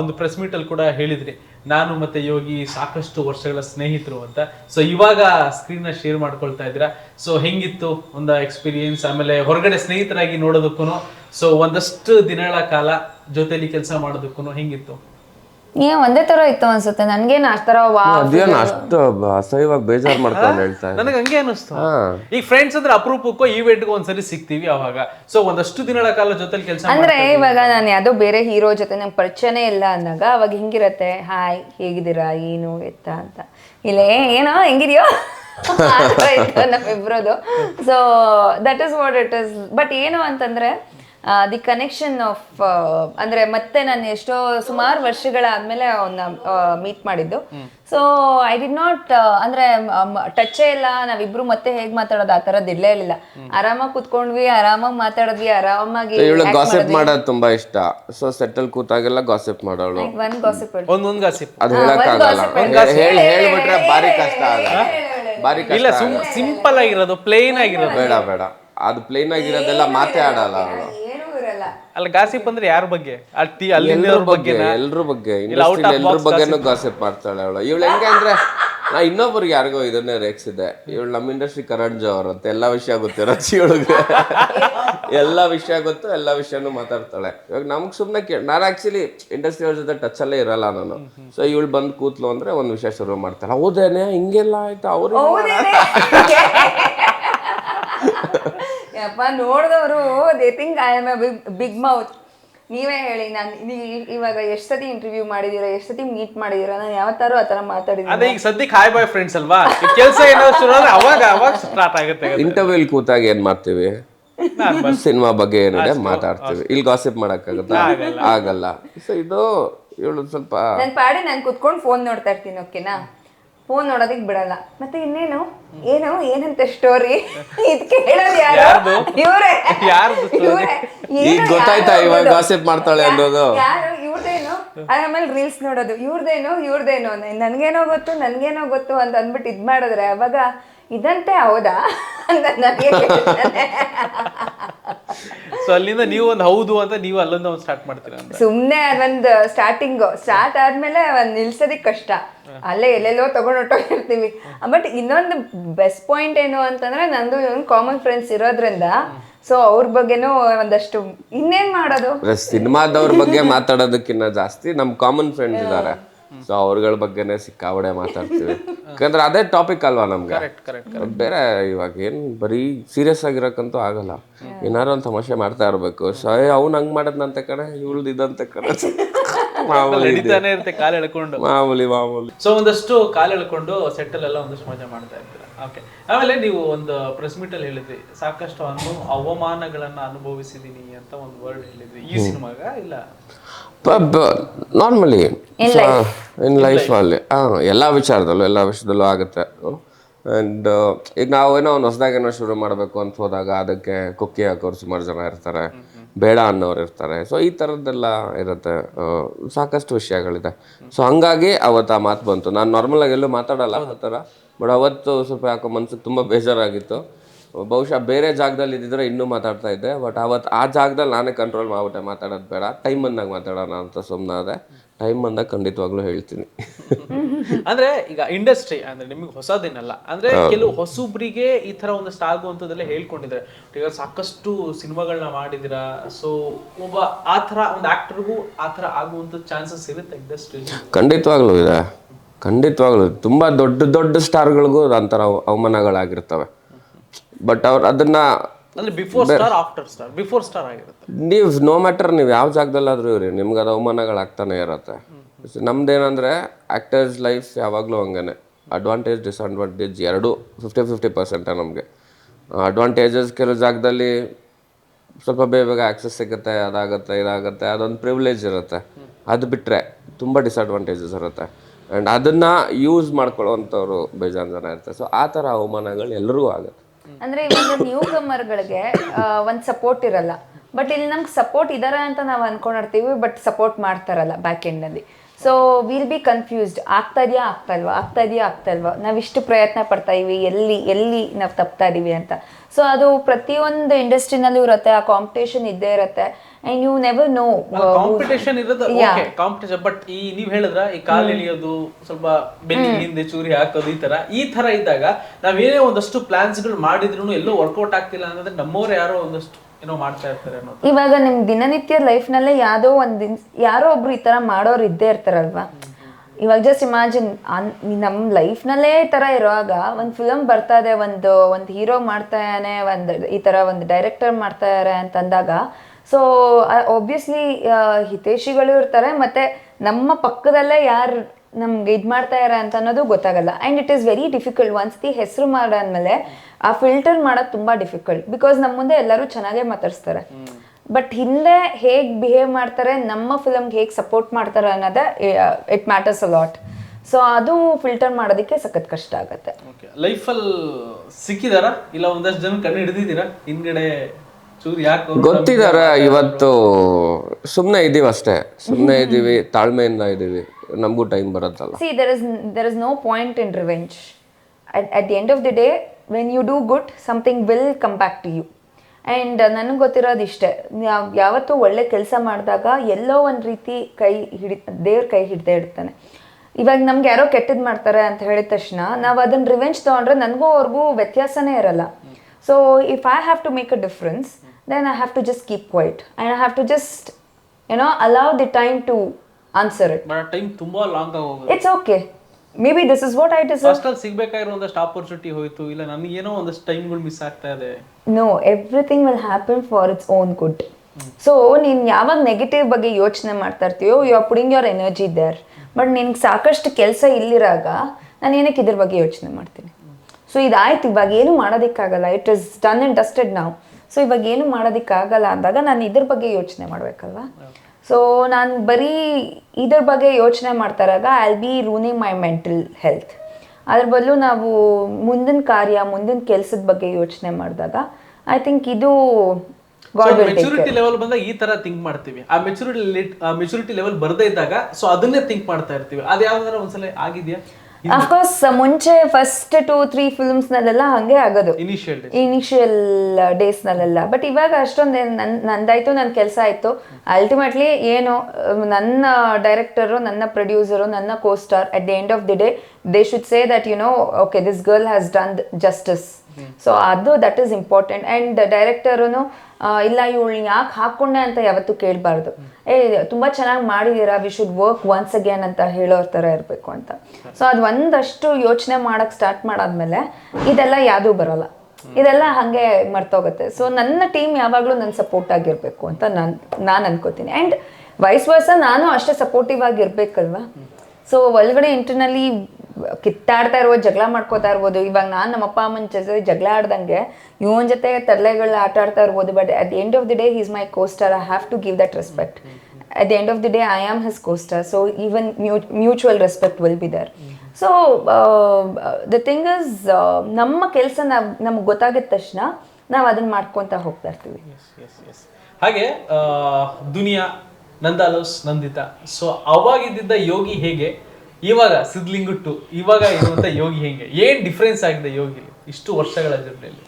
ಒಂದು ಪ್ರೆಸ್ ಮೀಟ್ ಅಲ್ಲಿ ಕೂಡ ಹೇಳಿದ್ರಿ. ನಾನು ಮತ್ತೆ ಯೋಗಿ ಸಾಕಷ್ಟು ವರ್ಷಗಳ ಸ್ನೇಹಿತರು ಅಂತ. ಸೊ ಇವಾಗ ಸ್ಕ್ರೀನ್ನ ಶೇರ್ ಮಾಡ್ಕೊಳ್ತಾ ಇದ್ದೀರಾ. ಸೊ ಹೆಂಗಿತ್ತು ಒಂದು ಎಕ್ಸ್ಪೀರಿಯನ್ಸ್ ಆಮೇಲೆ ಹೊರಗಡೆ ಸ್ನೇಹಿತರಾಗಿ ನೋಡೋದಕ್ಕೂ ಸೊ ಒಂದಷ್ಟು ದಿನಗಳ ಕಾಲ ಜೊತೆಲಿ ಕೆಲಸ ಮಾಡೋದಕ್ಕೂ ಹೆಂಗಿತ್ತು? ಏ ಒಂದೇ ತರ ಇತ್ತು ಅನ್ಸುತ್ತೆ. ನನ್ಗೇನು ಆ ತರ ವಾ ಅದೇನು ಅಷ್ಟು ಅಸಹ್ಯವಾಗಿ ಬೇಜಾರು ಮಾಡ್ಕೊಂಡು ಹೇಳ್ತಾ ಇದ್ದಾರೆ. ನನಗೆ ಹಂಗೆ ಅನಿಸ್ತು ಈಗ ಫ್ರೆಂಡ್ಸ್ ಅಂದ್ರೆ ಅಪರೂಪಕ್ಕೋ ಈವೆಂಟ್ಗೂ ಒಂದ್ಸರಿ ಸಿಗ್ತೀವಿ ಅವಾಗ. ಸೊ ಒಂದಷ್ಟು ದಿನಗಳ ಕಾಲ ಜೊತೆಲಿ ಕೆಲಸ ಅಂದ್ರೆ ಇವಾಗ ನಾನು ಯಾವ್ದೋ ಬೇರೆ ಹೀರೋ ಜೊತೆ ನಂಗೆ ಪರಿಚಯನೇ ಇಲ್ಲ ಅಂದಾಗ ಅವಾಗ ಹಿಂಗಿರತ್ತೆ? ಹಾಯ್ ಹೇಗಿದ್ದೀರಾ? ಏನು ಎತ್ತ ಅಂತ. ಇಲ್ಲ ಏ- ಏನೋ ಹೆಂಗಿದ್ಯೋ? ನಮ್ಮಿಬ್ರದು. So that is what it is but ಏನು ಅಂತಂದ್ರೆ ದಿ ಕನೆಕ್ಷನ್ ಆಫ್ ಅಂದ್ರೆ ಮತ್ತೆ ನಾನು ಎಷ್ಟೋ ಸುಮಾರು ವರ್ಷಗಳಾದ್ಮೇಲೆ ಅವನ್ನ ಮೀಟ್ ಮಾಡಿದ್ದು. ಸೊ ಐ ಡಿಡ್ ನಾಟ್ ಅಂದ್ರೆ ಟಚ್ ಇಲ್ಲ ನಾವಿಬ್ರು ಮತ್ತೆ ಹೇಗ್ ಮಾತಾಡೋದು ಆ ತರದ್ ಇರ್ಲೇ ಇರಲಿಲ್ಲ. ಆರಾಮಾಗಿ ಕುತ್ಕೊಂಡ್ವಿ ಆರಾಮಾಗಿ ಮಾತಾಡಿದ್ವಿ ಆರಾಮಾಗಿ ಗಾಸಿಪ್ ಮಾಡೋದು ತುಂಬಾ ಇಷ್ಟ. ಸೊ ಸೆಟಲ್ ಕೂತಾಗೆಲ್ಲ ಗಾಸಿಪ್ ಮಾಡೋಳು. ಒಂದ್ ಗಾಸಿಪ್ ಒಂದೊಂದ್ ಗಾಸಿಪ್ ಅದು ಹೇಳಕ್ಕಾಗಲ್ಲ. ಹೇಳಿ. ಹೇಳ್ಬಿಟ್ರೆ ಬಾರಿ ಕಷ್ಟ ಆಗಲ್ಲ ಬಾರಿ ಕಷ್ಟ ಇಲ್ಲ ಸಿಂಪಲ್ ಆಗಿರೋದು ಪ್ಲೇನ್ ಆಗಿರೋದು. ಬೇಡ ಬೇಡ. ಅದು ಪ್ಲೇನ್ ಆಗಿರೋದೆಲ್ಲ ಮಾತೇ ಆಡಲ್ಲ ಅವಳು. ಅಲ್ಲ ಗಾಸಿಪ್ ಅಂದ್ರೆ ಯಾರ ಬಗ್ಗೆ? ಅಲ್ಲಿ ಅಲ್ಲಿ ಎಲ್ರ ಬಗ್ಗೆ ಎಲ್ರ ಬಗ್ಗೆ. ಇಂಡಸ್ಟ್ರಿ ಎಲ್ರ ಬಗ್ಗೆನೂ ಗಾಸಿಪ್ ಮಾಡ್ತಾಳೆ ಅವಳು. ಇವಳು ಹೆಂಗೆ ಅಂದ್ರೆ ನಾ ಇನ್ನೊಬ್ರಿಗೆ ಯಾರಿಗೋ ಇದನ್ನೇ ರೇಕ್ಸಿದೆ ಇವಳು ನಮ್ಮ ಇಂಡಸ್ಟ್ರಿ ಕರಣ್ ಜೋರ್ ಅಂತ ಎಲ್ಲಾ ವಿಷಯ ಗೊತ್ತಿರೋದು ಇವಳಿಗೆ ಎಲ್ಲಾ ವಿಷಯ ಗೊತ್ತು ಎಲ್ಲಾ ವಿಷಯನೂ ಮಾತಾಡ್ತಾಳೆ. ಇವಾಗ ನಮ್ಗೆ ಸುಮ್ಮನೆ ಕೇಳಿ ನಾನು ಆ್ಯಕ್ಚುಲಿ ಇಂಡಸ್ಟ್ರಿ ಅವ್ರ ಜೊತೆ ಟಚ್ ಅಲ್ಲೇ ಇರಲ್ಲ ನಾನು. ಸೊ ಇವಳು ಬಂದು ಕೂತ್ಲು ಅಂದ್ರೆ ಒಂದು ವಿಷಯ ಶುರು ಮಾಡ್ತಾಳೆ. ಹೌದೇನೆ ಹಿಂಗೆಲ್ಲ ಆಯ್ತಾ? ಅವ್ರು ಯಪ್ಪ ನೋಡಿದವರು they think I am a big mouth ನೀವೇ ಹೇಳಿ ನಾನು ಇವಾಗ ಎಷ್ಟು ಸತಿ ಇಂಟರ್ವ್ಯೂ ಮಾಡಿದೀರಾ ಎಷ್ಟು ಸತಿ ಮೀಟ್ ಮಾಡಿದೀರಾ ನಾನು ಯಾವತ್ತಾರು ಆ ಥರ ಮಾತಾಡಿದ್ದೀನಿ. ಅದೇ ಈಗ ಸದ್ಯಕ್ಕೆ ಹಾಯ್ ಬಾಯ್ ಫ್ರೆಂಡ್ಸ್ ಅಲ್ವಾ? ಕೆಲಸ ಏನೋ ಶುರು ಆದ್ರೆ ಅವಾಗ ಅವಾಗ ಸ್ಟಾರ್ಟ್ ಆಗುತ್ತೆ ಇಂಟರ್ವ್ಯೂಲ್ ಕೂತಾಗ ಏನ್ ಮಾಡ್ತೀವಿ? ನಾನು ಬಸ್ ಸಿನಿಮಾ ಬಗ್ಗೆ ಏನಿದೆ ಮಾತಾಡ್ತೀವಿ. ಇಲ್ಲಿ ಗಾಸಿಪ್ ಮಾಡಕ್ಕಾಗತ್ತಾ? ಆಗಲ್ಲ. ಸೊ ಇದು ಇವಳು ಸ್ವಲ್ಪ ನನ್ನ ಪಾಡಿ ನಾನು ಕುತ್ಕೊಂಡು ಫೋನ್ ನೋಡ್ತಾ ಇರ್ತೀನಿ ಓಕೆನಾ ಫೋನ್ ನೋಡೋದಿಕ್ ಬಿಡಲ್ಲ. ಮತ್ತೆ ಇನ್ನೇನು? ಏನು ಏನಂತ ಸ್ಟೋರಿ ಇದ್ ಕೇಳೋದು ಯಾರು? ಯಾರ್ದು? ಇವ್ರೆ. ಯಾರ್ದು story? ಇವ್ರೆ. ಈಗ ಗೊತ್ತಾಯ್ತಾ ಇವಾಗ ಗಾಸಿಪ್ ಮಾಡ್ತಾಳೆ ಅನ್ನೋದು? ಯಾರು? ಇವ್ರದೇನು? ಆಮೇಲೆ ರೀಲ್ಸ್ ನೋಡೋದು. ಇವ್ರದೇನು? ಇವ್ರದೇನು? ನನ್ಗೇನೋ ಗೊತ್ತು ನನ್ಗೇನೋ ಗೊತ್ತು ಅಂತ ಅಂದ್ಬಿಟ್ಟು ಇದ್ ಮಾಡಿದ್ರೆ ಅವಾಗ ಇದಂತೆ ಹೌದಾ? ಅಂತ ನನಗೆ. ಸೊ ಅಲ್ಲಿಂದ ನೀವು ಒಂದು ಹೌದು ಅಂತ ನೀವು ಅಲ್ಲೊಂದು ಒಂದು ಸ್ಟಾರ್ಟ್ ಮಾಡ್ತೀರಾ ಅಂತ. ಸುಮ್ನೆ ಅದೊಂದ್ ಸ್ಟಾರ್ಟಿಂಗ್ ಸ್ಟಾರ್ಟ್ ಆದ್ಮೇಲೆ ಒಂದ್ ನಿಲ್ಸೋದಿಕ್ ಕಷ್ಟ. ಅಲ್ಲೇ ಎಲ್ಲೆಲ್ಲೋ ತಗೊಂಡ್ ಹೊಟ್ಟೋಗಿರ್ತೀವಿ ಬಟ್ ಇನ್ನೊಂದು ಬೆಸ್ಟ್ ಪಾಯಿಂಟ್ ಏನು ಅಂತಂದ್ರೆ ನಂದು ಕಾಮನ್ ಫ್ರೆಂಡ್ಸ್ ಇರೋದ್ರಿಂದ ಸೊ ಅವ್ರ ಬಗ್ಗೆನೂ ಒಂದಷ್ಟು ಇನ್ನೇನ್ ಮಾಡೋದು? ಸಿನಿಮಾದವ್ರ ಬಗ್ಗೆ ಮಾತಾಡೋದಕ್ಕಿಂತ ಜಾಸ್ತಿ ನಮ್ ಕಾಮನ್ ಫ್ರೆಂಡ್ಸ್ ಇದಾರೆ. ಸೊ ಅವ್ರಗಳ ಬಗ್ಗೆನೆ ಸಿಕ್ಕಾಬಡೆ ಮಾತಾಡ್ತೀವಿ. ಯಾಕಂದ್ರೆ ಅದೇ ಟಾಪಿಕ್ ಅಲ್ವಾ ನಮ್ಗೆ? ಕರೆಕ್ಟ್ ಬೇರೆ ಇವಾಗ ಏನ್ ಬರೀ ಸೀರಿಯಸ್ ಆಗಿರಕ್ಕಂತೂ ಆಗಲ್ಲ. ಏನಾರು ಒಂದು ತಮಾಷೆ ಮಾಡ್ತಾ ಇರ್ಬೇಕು. ಸೊ ಅವ್ನು ಹಂಗ್ ಮಾಡದ್ನಂತ ಕಣ ಇವಳ್ದು ಇದಂತ ಕಡೆ. ನಡೀತಾನೆ ಇರುತ್ತೆ ಕಾಲು ಎಳ್ಕೊಂಡು. ಮಾಮೂಲಿ ಮಾಮೂಲಿ. ಸೊ ಒಂದಷ್ಟು ಕಾಲು ಎಳ್ಕೊಂಡು ಸೆಟ್ಟಲ್ ಎಲ್ಲ ಒಂದಷ್ಟು ಮಜಾ ಮಾಡ್ತಾ ಇರ್ತೀರಾ? ಓಕೆ ಆಮೇಲೆ ನೀವು ಒಂದು ಪ್ರೆಸ್ ಮೀಟ್ ಅಲ್ಲಿ ಹೇಳಿದ್ರಿ ಸಾಕಷ್ಟು ಅನು ಅವಮಾನಗಳನ್ನ ಅನುಭವಿಸಿದೀನಿ ಅಂತ ಒಂದು ವರ್ಡ್ ಹೇಳಿದ್ರಿ. ಈ ಸಿನಿಮಾಗ ಇಲ್ಲ? ನಾರ್ಮಲಿ ಇನ್ ಲೈಫ್ ಅಲ್ಲಿ ಹಾಂ ಎಲ್ಲ ವಿಚಾರದಲ್ಲೂ ಎಲ್ಲ ವಿಷಯದಲ್ಲೂ ಆಗುತ್ತೆ. ಅಂಡ್ ಈಗ ನಾವೇನೋ ಒಂದು ಹೊಸದಾಗೇನೋ ಶುರು ಮಾಡಬೇಕು ಅಂತ ಹೋದಾಗ ಅದಕ್ಕೆ ಕುಕ್ಕಿ ಹಾಕೋರು ಸುಮಾರು ಜನ ಇರ್ತಾರೆ. ಬೇಡ ಅನ್ನೋರು ಇರ್ತಾರೆ. ಸೊ ಈ ಥರದ್ದೆಲ್ಲ ಇರುತ್ತೆ. ಸಾಕಷ್ಟು ವಿಷಯಗಳಿದೆ. ಸೊ ಹಂಗಾಗಿ ಅವತ್ತು ಆ ಮಾತು ಬಂತು. ನಾನು ನಾರ್ಮಲಾಗಿ ಎಲ್ಲೂ ಮಾತಾಡಲ್ಲ ಆ ಥರ ಬಟ್ ಅವತ್ತು ಸ್ವಲ್ಪ ಯಾಕೋ ಮನ್ಸಿಗೆ ತುಂಬ ಬೇಜಾರಾಗಿತ್ತು. ಬಹುಶಃ ಬೇರೆ ಜಾಗದಲ್ಲಿ ಇದ್ದಿದ್ರೆ ಇನ್ನೂ ಮಾತಾಡ್ತಾ ಇದ್ದೆ ಬಟ್ ಅವತ್ತು ಆ ಜಾಗದಲ್ಲಿ ನಾನೇ ಕಂಟ್ರೋಲ್ ಮಾಡ್ಬಿಟ್ಟೆ ಮಾತಾಡೋದು ಬೇಡ. ಟೈಮ್ ಬಂದಾಗ ಮಾತಾಡೋಣ ಅಂತ ಸುಮ್ಮನಾದೆ ಟೈಮ್ ಬಂದಾಗ ಖಂಡಿತವಾಗ್ಲೂ ಹೇಳ್ತೀನಿ. ಅಂದ್ರೆ ಈಗ ಇಂಡಸ್ಟ್ರಿ ಅಂದ್ರೆ ನಿಮಗೆ ಹೊಸದೇನಲ್ಲ ಅಂದ್ರೆ ಕೆಲವು ಹೊಸಬ್ರಿಗೆ ಈ ತರ ಒಂದಷ್ಟು ಆಗುವಂತದೆಲ್ಲ ಹೇಳ್ಕೊಂಡಿದ್ದಾರೆ. ಈಗ ಸಾಕಷ್ಟು ಸಿನಿಮಾಗಳನ್ನ ಮಾಡಿದಿರಾ ಸೊ ಒಬ್ಬ ಆ ತರ ಒಂದು ಆಕ್ಟರ್ಗೂ ಆ ತರ ಆಗುವಂಥ ಚಾನ್ಸಸ್ ಇರುತ್ತೆ ಇಂಡಸ್ಟ್ರಿ ಖಂಡಿತವಾಗ್ಲೂ ಇದೆ. ಖಂಡಿತವಾಗ್ಲೂ ತುಂಬ ದೊಡ್ಡ ದೊಡ್ಡ ಸ್ಟಾರ್ಗಳಿಗೂ ಅಂತರ ಅವಮಾನಗಳಾಗಿರ್ತವೆ. ಬಟ್ ಅವ್ರು ಅದನ್ನ ಅಂದ್ರೆ before star after star before star ಆಗಿರುತ್ತೆ. ನೀವು ನೋ ಮ್ಯಾಟರ್ ನೀವು ಯಾವ ಜಾಗದಲ್ಲಾದ್ರೂ ಇವ್ರಿ ನಿಮ್ಗೆ ಅದು ಅವಮಾನಗಳಾಗ್ತಾನೆ ಇರತ್ತೆ. ನಮ್ದೇನಂದ್ರೆ ಆಕ್ಟರ್ಸ್ ಲೈಫ್ ಯಾವಾಗಲೂ ಹಂಗೇನೆ. ಅಡ್ವಾಂಟೇಜ್ ಡಿಸ್ಅಡ್ವಾಂಟೇಜ್ ಎರಡು ಫಿಫ್ಟಿ ಫಿಫ್ಟಿ ಪರ್ಸೆಂಟ ನಮಗೆ. ಅಡ್ವಾಂಟೇಜಸ್ ಕೆಲವು ಜಾಗದಲ್ಲಿ ಸ್ವಲ್ಪ ಬೇಗ ಬೇಗ ಆಕ್ಸೆಸ್ ಸಿಗುತ್ತೆ ಅದಾಗುತ್ತೆ ಇದಾಗುತ್ತೆ ಅದೊಂದು ಪ್ರಿವಿಲೇಜ್ ಇರುತ್ತೆ. ಅದು ಬಿಟ್ಟರೆ ತುಂಬ ಡಿಸ್ಅಡ್ವಾಂಟೇಜಸ್ ಇರುತ್ತೆ. ಆ್ಯಂಡ್ ಅದನ್ನು ಯೂಸ್ ಮಾಡ್ಕೊಳ್ಳೋವಂಥವ್ರು ಬೇಜಾನ್ ಜನ ಇರ್ತಾರೆ. ಸೊ ಆ ಥರ ಅವಮಾನಗಳು ಎಲ್ರಿಗೂ ಆಗುತ್ತೆ. ಅಂದ್ರೆ ಇವಾಗ ನ್ಯೂ ಕಮರ್ಗಳಿಗೆ ಒಂದು ಸಪೋರ್ಟ್ ಇರಲ್ಲ. ಬಟ್ ಇಲ್ಲಿ ನಮ್ಗೆ ಸಪೋರ್ಟ್ ಇದಾರ ಅಂತ ನಾವು ಅನ್ಕೊಂಡಿರ್ತೀವಿ ಬಟ್ ಸಪೋರ್ಟ್ ಮಾಡ್ತಾರಲ್ಲ ಬ್ಯಾಕ್ ಎಂಡ್ನಲ್ಲಿ ಸೊ ವಿಲ್ ಬಿ ಕನ್ಫ್ಯೂಸ್ಡ್ ಆಗ್ತಾ ಇದೆಯಾ, ಆಗ್ತಾ ಇಲ್ವಾ? ಆಗ್ತಾ ಇದೆಯಾ, ಆಗ್ತಾ ಇಲ್ವಾ? ನಾವು ಇಷ್ಟು ಪ್ರಯತ್ನ ಪಡ್ತಾ ಇದೀವಿ, ಎಲ್ಲಿ ಎಲ್ಲಿ ನಾವು ತಪ್ತಾ ಇದೀವಿ ಅಂತ. ಸೊ ಅದು ಪ್ರತಿಯೊಂದು ಇಂಡಸ್ಟ್ರಿನಲ್ಲೂ ಇರುತ್ತೆ ಆ ಕಾಂಪಿಟೇಷನ್ ಇದ್ದೇ ಇರುತ್ತೆ. And you never know competition ಇರೋದು ಓಕೆ ಕಾಂಪಿಟೇಷನ್ ಬಟ್ ಈ ನೀವು ಹೇಳಿದ್ರ ಈ ಕಾಲ್ ಎಳಿಯೋದು ಸ್ವಲ್ಪ ಬೆನ್ನಿ ಹಿಂದೆ ಚೂರಿ ಹಾಕೋದು ಈ ತರ ಈ ತರ ಇದ್ದಾಗ ನಾವೇನೇ ಒಂದಷ್ಟು ಪ್ಲಾನ್ಸ್ಗಳು ಮಾಡಿದ್ರು ಎಲ್ಲೋ ವರ್ಕೌಟ್ ಆಗ್ತಿಲ್ಲ ಅಂತಂದ್ರೆ ನಮ್ಮವ್ರು ಯಾರೋ ಒಂದಷ್ಟು ಏನೋ ಮಾಡ್ತಾ ಇರ್ತಾರೆ ಅನ್ನೋದು. ಇವಾಗ ನಿಮ್ ದಿನನಿತ್ಯ ಲೈಫ್ ನಲ್ಲೇ ಯಾವ್ದೋ ಒಂದ್ ಯಾರೋ ಒಬ್ರು ಈ ತರ ಮಾಡೋರು ಇದ್ದೇ ಇರ್ತಾರಲ್ವಾ? ಇವಾಗ ಜಸ್ಟ್ ಇಮ್ಯಾಜಿನ್ ನಮ್ಮ ಲೈಫ್ನಲ್ಲೇ ಈ ಥರ ಇರುವಾಗ ಒಂದು ಫಿಲಮ್ ಬರ್ತಾ ಇದೆ, ಒಂದು ಒಂದು ಹೀರೋ ಮಾಡ್ತಾ ಇದ್ದಾನೆ ಒಂದು, ಈ ಥರ ಒಂದು ಡೈರೆಕ್ಟರ್ ಮಾಡ್ತಾ ಇದ್ದಾರೆ ಅಂತಂದಾಗ ಸೊ ಒಬ್ವಿಯಸ್ಲಿ ಹಿತೇಶಿಗಳು ಇರ್ತಾರೆ, ಮತ್ತೆ ನಮ್ಮ ಪಕ್ಕದಲ್ಲೇ ಯಾರು ನಮ್ಗೆ ಇದು ಮಾಡ್ತಾ ಇರೋ ಅಂತ ಅನ್ನೋದು ಗೊತ್ತಾಗಲ್ಲ and it is very difficult ಒಂದ್ಸತಿ ಹೆಸರು ಮಾಡಾದ್ಮೇಲೆ ಆ ಫಿಲ್ಟರ್ ಮಾಡೋದು ತುಂಬ ಡಿಫಿಕಲ್ಟ್ ಬಿಕಾಸ್ ನಮ್ಮ ಮುಂದೆ ಎಲ್ಲರೂ ಚೆನ್ನಾಗೇ ಮಾತಾಡ್ಸ್ತಾರೆ. ಬಟ್ ಹಿಂದೆ ಹೇಗೆ ಬಿಹೇವ್ ಮಾಡ್ತಾರೆ ನಮ್ಮ ಫಿಲಮ್ಗೆ ಹೇಗೆ ಸಪೋರ್ಟ್ ಮಾಡ್ತಾರೆ ಅನ್ನೋದೇ it matters a lot lot so ಅದು ಫಿಲ್ಟರ್ ಮಾಡೋದಕ್ಕೆ ಸಖತ್ ಕಷ್ಟ ಆಗುತ್ತೆ. ಓಕೆ ಲೈಫಲ್ಲಿ ಸಿಕ್ಕಿದಾರ? ಇಲ್ಲ ಒಂದಷ್ಟು ಜನ ಕಣ್ಣು ಹಿಡಿದಿದ್ದೀರಾ? ಹಿಂದ್ಗಡೆ ಚೂರು ಯಾಕೆ ಗೊತ್ತಿದಾರ? ಇವತ್ತು ಸುಮ್ಮನೆ ಇದೀವಿ ಅಷ್ಟೇ. ಸುಮ್ಮನೆ ಇದೀವಿ ತಾಳ್ಮೆಯಿಂದ ಇದೀವಿ. ನಮಗೂ ಟೈಮ್ ಬರುತ್ತಲ್ಲ. See there is there is no point in revenge at the end of the day when you do good something will come back to you and ನನಗೆ ಗೊತ್ತಿರೋದು ಇಷ್ಟೇ. ಯಾವ ಯಾವತ್ತೂ ಒಳ್ಳೆ ಕೆಲಸ ಮಾಡಿದಾಗ ಎಲ್ಲೋ ಒಂದು ರೀತಿ ಕೈ ಹಿಡಿ ದೇವ್ರ ಕೈ ಹಿಡ್ದೇ ಇಡ್ತಾನೆ. ಇವಾಗ ನಮ್ಗೆ ಯಾರೋ ಕೆಟ್ಟದ್ದು ಮಾಡ್ತಾರೆ ಅಂತ ಹೇಳಿದ ತಕ್ಷಣ ನಾವು ಅದನ್ನ ರಿವೆಂಜ್ ತೊಗೊಂಡ್ರೆ ನನಗೂ ಅವ್ರಿಗೂ ವ್ಯತ್ಯಾಸನೇ ಇರಲ್ಲ. So if I have to make a difference then I have to just keep quiet and I have to just you know allow the time to answer it but time ತುಂಬಾ long ಆಗಿ it's okay maybe this is what I deserve first ಅಲ್ಲಿ ಸಿಗ್ಬೇಕಾಗಿರೋ ಒಂದಷ್ಟು opportunity ಹೋಯ್ತು ಇಲ್ಲ ನನಗೆ ಏನೋ ಒಂದಷ್ಟು ಟೈಮ್ಗಳು ಮಿಸ್ ಆಗ್ತಾ ಇದೆ. No everything will happen for its own good so ನೀನು ಯಾವಾಗ ನೆಗೆಟಿವ್ ಬಗ್ಗೆ ಯೋಚನೆ ಮಾಡ್ತಾ ಇರ್ತೀಯೋ you are putting your energy there but ನಿನ್ಗೆ ಸಾಕಷ್ಟು ಕೆಲಸ ಇಲ್ಲಿರಾಗ ನಾನು ಏನಕ್ಕೆ ಇದ್ರ ಬಗ್ಗೆ ಯೋಚನೆ ಮಾಡ್ತೀನಿ? ಸೊ ಇದಾಯ್ತು ಇವಾಗ ಏನು ಮಾಡೋದಕ್ಕಾಗಲ್ಲ. It is done and dusted ನಾವು ಸೊ ಇವಾಗ ಏನು ಮಾಡೋದಕ್ಕಾಗಲ್ಲ ಅಂದಾಗ ನಾನು ಇದ್ರ ಬಗ್ಗೆ ಯೋಚನೆ ಮಾಡಬೇಕಲ್ವಾ? ಸೊ ನಾನು ಬರೀ ಇದ್ರ ಬಗ್ಗೆ ಯೋಚನೆ ಮಾಡ್ತಾರಾಗ I be ruining my mental health ಅದ್ರ ಬದಲು ನಾವು ಮುಂದಿನ ಕಾರ್ಯ ಮುಂದಿನ ಕೆಲಸದ ಬಗ್ಗೆ ಯೋಚನೆ ಮಾಡಿದಾಗ ಐ ಥಿಂಕ್ ಇದು ಮೆಚುರಿಟಿ ಲೆವೆಲ್ ಬಂದಾಗ ಈ ತರ ಥಿಂಕ್ ಮಾಡ್ತೀವಿ. ಆ ಮೆಚುರಿಟಿ ಮೆಚುರಿಟಿ ಲೆವೆಲ್ ಬರದೇ ಇದ್ದಾಗ ಸೊ ಅದನ್ನೇ ಥಿಂಕ್ ಮಾಡ್ತಾ ಇರ್ತೀವಿ. ಅದು ಯಾವ್ದಾರ ಒಂದ್ಸಲ ಆಗಿದ್ಯಾ? ಅಫ್ಕೋರ್ಸ್ ಮುಂಚೆ ಫಸ್ಟ್ ಟೂ ತ್ರೀ ಫಿಲ್ಮ್ಸ್ ನಲ್ಲೆಲ್ಲ ಹಂಗೆ ಆಗೋದು. Initial days ನಲ್ಲೆಲ್ಲ. ಬಟ್ ಇವಾಗ ಅಷ್ಟೊಂದು ನನ್ ನಂದಾಯ್ತು ನನ್ನ ಕೆಲಸ ಆಯ್ತು. ಅಲ್ಟಿಮೇಟ್ಲಿ ಏನು ನನ್ನ ಡೈರೆಕ್ಟರು ನನ್ನ ಪ್ರೊಡ್ಯೂಸರು ನನ್ನ costar at the end of the day they should say that you know okay this girl has done justice so ಅದು ದಟ್ ಈಸ್ ಇಂಪಾರ್ಟೆಂಟ್ ಆ್ಯಂಡ್ ಡೈರೆಕ್ಟರೂ ಇಲ್ಲ ಇವಳು ಯಾಕೆ ಹಾಕೊಂಡೆ ಅಂತ ಯಾವತ್ತೂ ಕೇಳಬಾರ್ದು. ಏ ತುಂಬ ಚೆನ್ನಾಗಿ ಮಾಡಿದ್ದೀರಾ we should work once again ಅಂತ ಹೇಳೋರ್ ಥರ ಇರಬೇಕು ಅಂತ. ಸೊ ಅದು ಒಂದಷ್ಟು ಯೋಚನೆ ಮಾಡೋಕ್ಕೆ ಸ್ಟಾರ್ಟ್ ಮಾಡಾದ್ಮೇಲೆ ಇದೆಲ್ಲ ಯಾವುದೂ ಬರೋಲ್ಲ. ಇದೆಲ್ಲ ಹಾಗೆ ಮರ್ತೋಗುತ್ತೆ. ಸೊ ನನ್ನ ಟೀಮ್ ಯಾವಾಗಲೂ ನನ್ನ ಸಪೋರ್ಟ್ ಆಗಿರಬೇಕು ಅಂತ ನಾನು ನಾನು ಅನ್ಕೋತೀನಿ. ಆ್ಯಂಡ್ ವಯಸ್ ವಯಸ್ಸ ನಾನು ಅಷ್ಟೇ ಸಪೋರ್ಟಿವ್ ಆಗಿರ್ಬೇಕಲ್ವಾ? ಸೊ ಒಳಗಡೆ ಇಂಟರ್ನಲ್ಲಿ ಕಿತ್ತಾಡ್ತಾ ಇರ್ಬೋದು, ಜಗಳ ಮಾಡ್ಕೋತಾ ಇರ್ಬೋದು. ಇವಾಗ ನಾನು ನಮ್ಮ ಅಪ್ಪ ಅಮ್ಮನ ಜೊತೆ ಜಗಳ ಆಡ್ದಂಗೆ ಇವನ್ ಜೊತೆ ತರಲೆಗಳು ಆಟ ಆಡ್ತಾ ಇರ್ಬೋದು but at the end of the day is my costar I have to give that respect at the end of the day I am his costar so even even respect mutual respect will be there. So is ನಮ್ಮ ಕೆಲಸ ನಾವು, ನಮ್ಗೆ ಗೊತ್ತಾಗಿದ ತಕ್ಷಣ ನಾವು ಅದನ್ನ ಮಾಡ್ಕೊತ ಹೋಗ್ತಾ ಇರ್ತೀವಿ. ಹಾಗೆ ದುನಿಯಾ, ನಂದಾಲೋಸ್, ನಂದಿತಾ. ಸೊ ಅವಾಗಿದ್ದ ಯೋಗಿ ಹೇಗೆ? ಇವಾಗ ಸಿದ್ಲಿಂಗುಟ್ಟು ಇವಾಗ ಇರುವಂತ ಯೋಗಿ ಹೆಂಗೆ? ಏನ್ ಡಿಫ್ರೆನ್ಸ್ ಆಗಿದೆ ಯೋಗಿ? ಇಷ್ಟು ವರ್ಷಗಳ ಜೊತೆಯಲ್ಲಿ